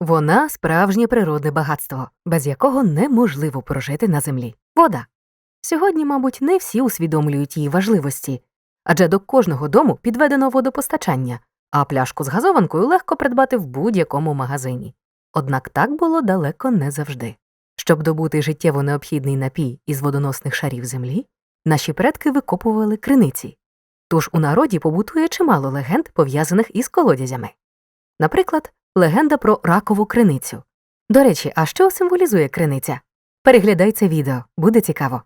Вона справжнє природне багатство, без якого неможливо прожити на землі. Вода. Сьогодні, мабуть, не всі усвідомлюють її важливості, адже до кожного дому підведено водопостачання, а пляшку з газованкою легко придбати в будь-якому магазині. Однак так було далеко не завжди. Щоб добути життєво необхідний напій із водоносних шарів землі, наші предки викопували криниці. Тож у народі побутує чимало легенд, пов'язаних із колодязями. Наприклад, легенда про ракову криницю. До речі, а що символізує криниця? Переглядай це відео, буде цікаво.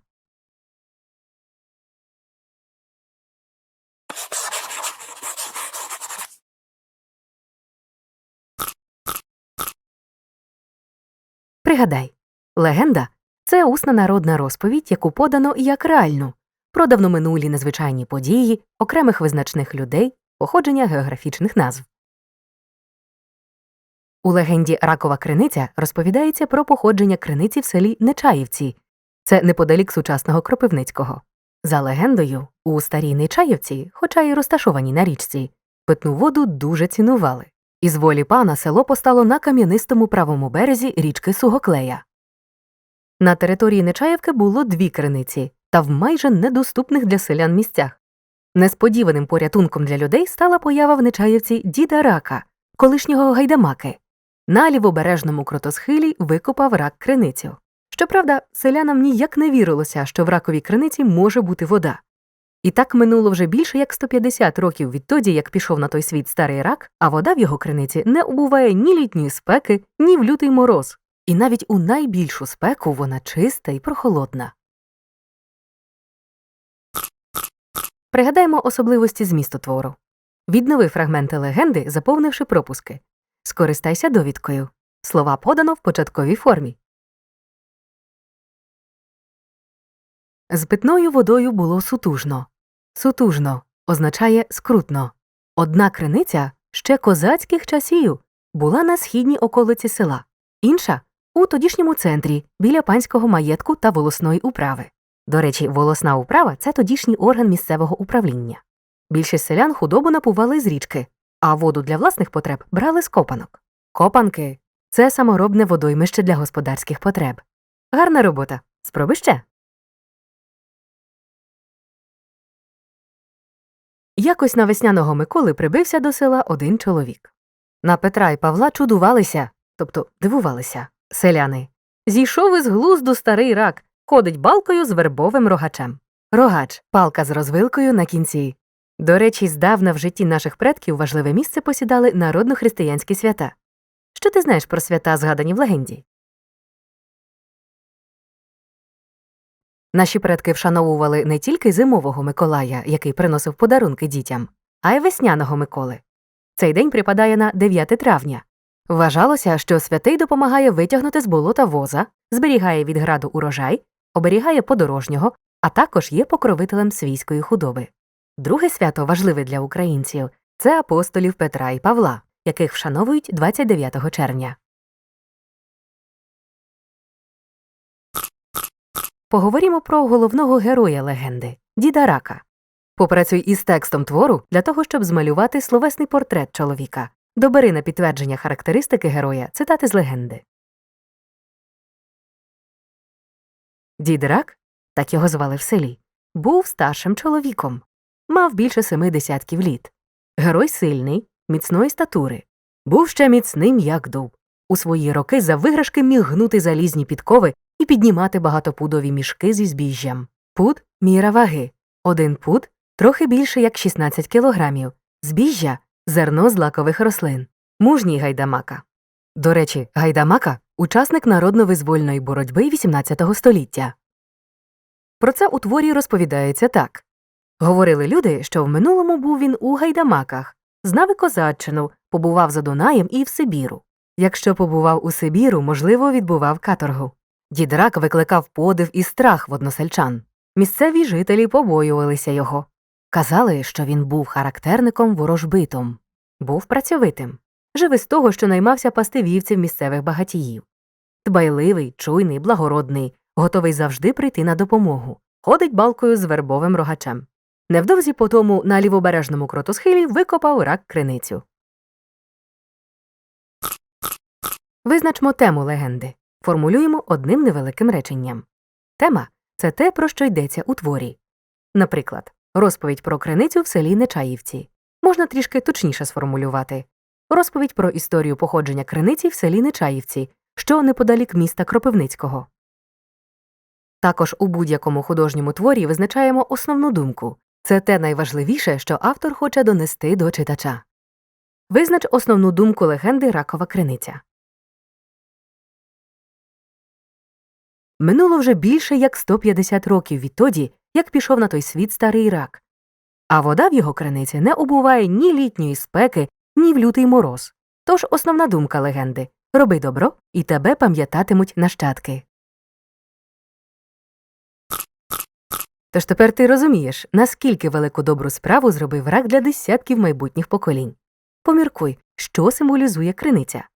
Пригадай, легенда це усна народна розповідь, яку подано як реальну, про давноминулі незвичайні події, окремих визначних людей, походження географічних назв. У легенді Ракова криниця розповідається про походження криниці в селі Нечаївці, це неподалік сучасного Кропивницького. За легендою, у старій Нечаївці, хоча й розташованій на річці, питну воду дуже цінували. Із волі пана село постало на кам'янистому правому березі річки Сугоклея. На території Нечаївки було дві криниці та в майже недоступних для селян місцях. Несподіваним порятунком для людей стала поява в Нечаївці діда рака, колишнього гайдамаки. На лівобережному кротосхилі викопав рак криницю. Щоправда, селянам ніяк не вірилося, що в раковій криниці може бути вода. І так минуло вже більше як 150 років відтоді, як пішов на той світ старий рак, а вода в його криниці не убуває ні літньої спеки, ні в лютий мороз. І навіть у найбільшу спеку вона чиста і прохолодна. Пригадаємо особливості змісту твору. Віднови фрагменти легенди, заповнивши пропуски. Скористайся довідкою. Слова подано в початковій формі. З питною водою було сутужно. Сутужно означає скрутно. Одна криниця ще козацьких часів була на східній околиці села, інша у тодішньому центрі біля панського маєтку та волосної управи. До речі, волосна управа це тодішній орган місцевого управління. Більшість селян худобу напували з річки, а воду для власних потреб брали з копанок. Копанки це саморобне водоймище для господарських потреб. Гарна робота. Спробуй ще. Якось на весняного Миколи прибився до села один чоловік. На Петра і Павла чудувалися, тобто дивувалися, селяни. Зійшов із глузду старий рак, ходить балкою з вербовим рогачем. Рогач палка з розвилкою на кінці. До речі, здавна в житті наших предків важливе місце посідали народно-християнські свята. Що ти знаєш про свята, згадані в легенді? Наші предки вшановували не тільки зимового Миколая, який приносив подарунки дітям, а й весняного Миколи. Цей день припадає на 9 травня. Вважалося, що святий допомагає витягнути з болота воза, зберігає від граду урожай, оберігає подорожнього, а також є покровителем свійської худоби. Друге свято важливе для українців це апостолів Петра і Павла, яких вшановують 29 червня. Поговоримо про головного героя легенди діда Рака. Попрацюй із текстом твору для того, щоб змалювати словесний портрет чоловіка. Добери на підтвердження характеристики героя цитати з легенди. Дід Рак, так його звали в селі, був старшим чоловіком, мав більше семи десятків літ. Герой сильний, міцної статури, був ще міцним, як дуб. У свої роки за виграшки міг гнути залізні підкови і піднімати багатопудові мішки зі збіжжям. Пуд міра ваги. Один пуд трохи більше як 16 кілограмів. Збіжжя зерно з лакових рослин. Мужній гайдамака. До речі, гайдамака учасник народно-визвольної боротьби XVIII століття. Про це у творі розповідається так говорили люди, що в минулому був він у гайдамаках, знав і козаччину, побував за Дунаєм і в Сибіру. Якщо побував у Сибіру, можливо, відбував каторгу. Дід Рак викликав подив і страх в односельчан. Місцеві жителі побоювалися його. Казали, що він був характерником ворожбитом, був працьовитим, живий з того, що наймався пасти вівців місцевих багатіїв. Дбайливий, чуйний, благородний, готовий завжди прийти на допомогу, ходить балкою з вербовим рогачем. Невдовзі по тому на лівобережному кротосхилі викопав рак криницю. Визначмо тему легенди. Формулюємо одним невеликим реченням. Тема це те, про що йдеться у творі. Наприклад, розповідь про криницю в селі Нечаївці. Можна трішки точніше сформулювати. Розповідь про історію походження криниці в селі Нечаївці, що неподалік міста Кропивницького. Також у будь-якому художньому творі визначаємо основну думку це те найважливіше, що автор хоче донести до читача. Визнач основну думку легенди Ракова криниця. Минуло вже більше як 150 років відтоді, як пішов на той світ старий рак. А вода в його криниці не обуває ні літньої спеки, ні в лютий мороз. Тож основна думка легенди роби добро, і тебе пам'ятатимуть нащадки. Тож тепер ти розумієш, наскільки велику добру справу зробив рак для десятків майбутніх поколінь. Поміркуй, що символізує криниця.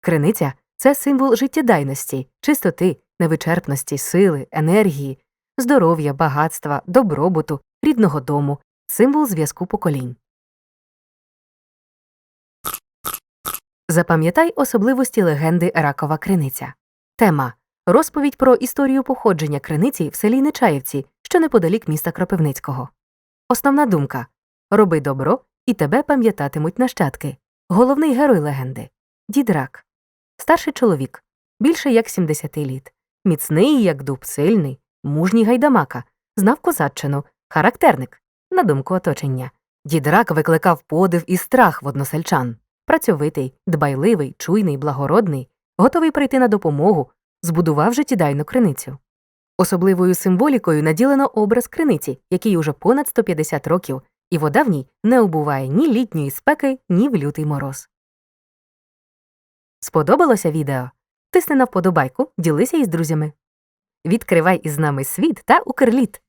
Криниця це символ життєдайності, чистоти, невичерпності, сили, енергії, здоров'я, багатства, добробуту, рідного дому, символ зв'язку поколінь. Запам'ятай особливості легенди Ракова криниця. Тема Розповідь про історію походження криниці в селі Нечаївці, що неподалік міста Кропивницького. Основна думка Роби добро, і тебе пам'ятатимуть нащадки. Головний герой легенди Дід Рак. Старший чоловік, більше як 70 літ. Міцний, як дуб, сильний, мужній гайдамака, знав козаччину, характерник, на думку оточення. Дід Рак викликав подив і страх в односельчан. Працьовитий, дбайливий, чуйний, благородний, готовий прийти на допомогу, збудував життєдайну криницю. Особливою символікою наділено образ криниці, який уже понад 150 років, і вода в ній не обуває ні літньої спеки, ні в лютий мороз. Сподобалося відео? Тисни на вподобайку, ділися із друзями. Відкривай із нами світ та Укрліт.